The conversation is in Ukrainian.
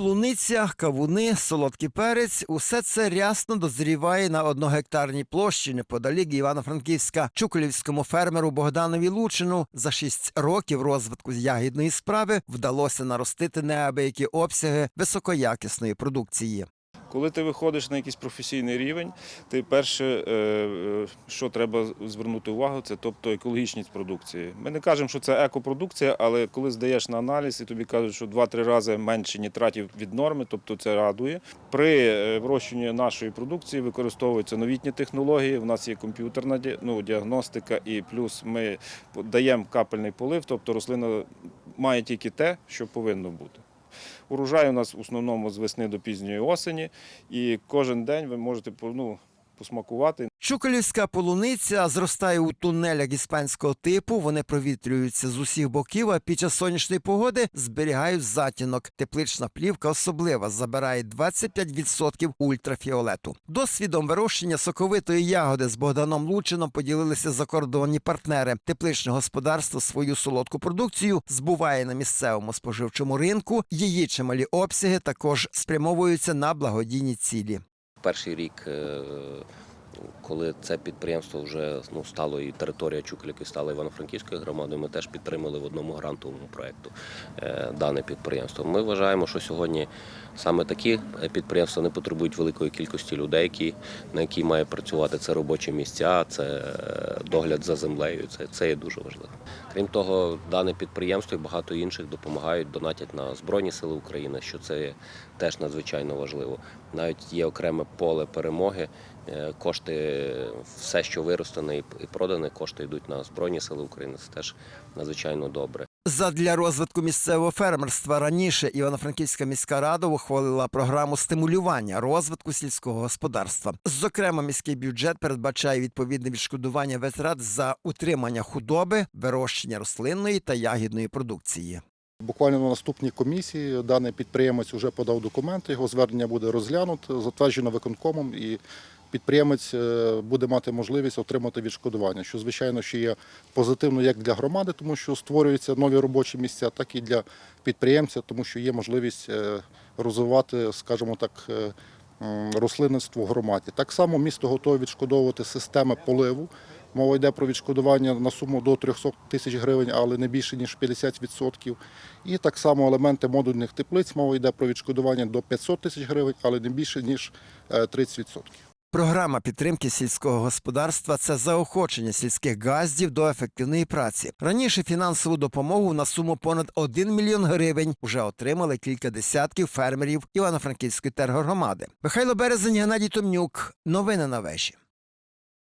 Полуниця, кавуни, солодкий перець усе це рясно дозріває на одногектарній площі неподалік Івано-Франківська. Чуколівському фермеру Богданові Лучину за шість років розвитку ягідної справи вдалося наростити неабиякі обсяги високоякісної продукції. Коли ти виходиш на якийсь професійний рівень, ти перше, е, е, що треба звернути увагу, це тобто екологічність продукції. Ми не кажемо, що це екопродукція, але коли здаєш на аналіз і тобі кажуть, що 2-3 рази менше нітратів від норми, тобто це радує. При е, вирощуванні нашої продукції використовуються новітні технології. У нас є комп'ютерна ну, діагностика, і плюс ми даємо капельний полив, тобто рослина має тільки те, що повинно бути. Урожай у нас в основному з весни до пізньої осені, і кожен день ви можете ну, посмакувати. Чуколівська полуниця зростає у тунелях іспанського типу. Вони провітрюються з усіх боків, а під час сонячної погоди зберігають затінок. Теплична плівка особлива забирає 25% ультрафіолету. Досвідом вирощення соковитої ягоди з Богданом Лучином поділилися закордонні партнери. Тепличне господарство свою солодку продукцію збуває на місцевому споживчому ринку. Її чималі обсяги також спрямовуються на благодійні цілі. Перший рік, е, коли це підприємство вже ну, стало і територія Чуколівки стала Івано-Франківською громадою, ми теж підтримали в одному грантовому проєкту е, дане підприємство. Ми вважаємо, що сьогодні саме такі підприємства не потребують великої кількості людей, які, на які має працювати це робочі місця, це е, догляд за землею. Це, це є дуже важливо. Крім того, дане підприємство і багато інших допомагають, донатять на Збройні Сили України, що це теж надзвичайно важливо. Навіть є окреме поле перемоги. Е, Кошти, все, що виростане і і продане, кошти йдуть на Збройні Сили України. Це теж надзвичайно добре. Задля розвитку місцевого фермерства раніше Івано-Франківська міська рада ухвалила програму стимулювання розвитку сільського господарства. Зокрема, міський бюджет передбачає відповідне відшкодування витрат за утримання худоби, вирощення рослинної та ягідної продукції. Буквально на наступній комісії даний підприємець вже подав документи, його звернення буде розглянуто, затверджено виконкомом, і підприємець е, буде мати можливість отримати відшкодування, що звичайно ще є позитивно як для громади, тому що створюються нові робочі місця, так і для підприємця, тому що є можливість е, розвивати, скажімо так, е, рослинництво в громаді. Так само місто готове відшкодовувати системи поливу. Мова йде про відшкодування на суму до 300 тисяч гривень, але не більше ніж 50%. І так само елементи модульних теплиць. Мова йде про відшкодування до 500 тисяч гривень, але не більше ніж е, 30%. Програма підтримки сільського господарства це заохочення сільських газдів до ефективної праці. Раніше фінансову допомогу на суму понад 1 мільйон гривень вже отримали кілька десятків фермерів Івано-Франківської тергогромади. Михайло Березень, Геннадій Томнюк. Новини на вежі.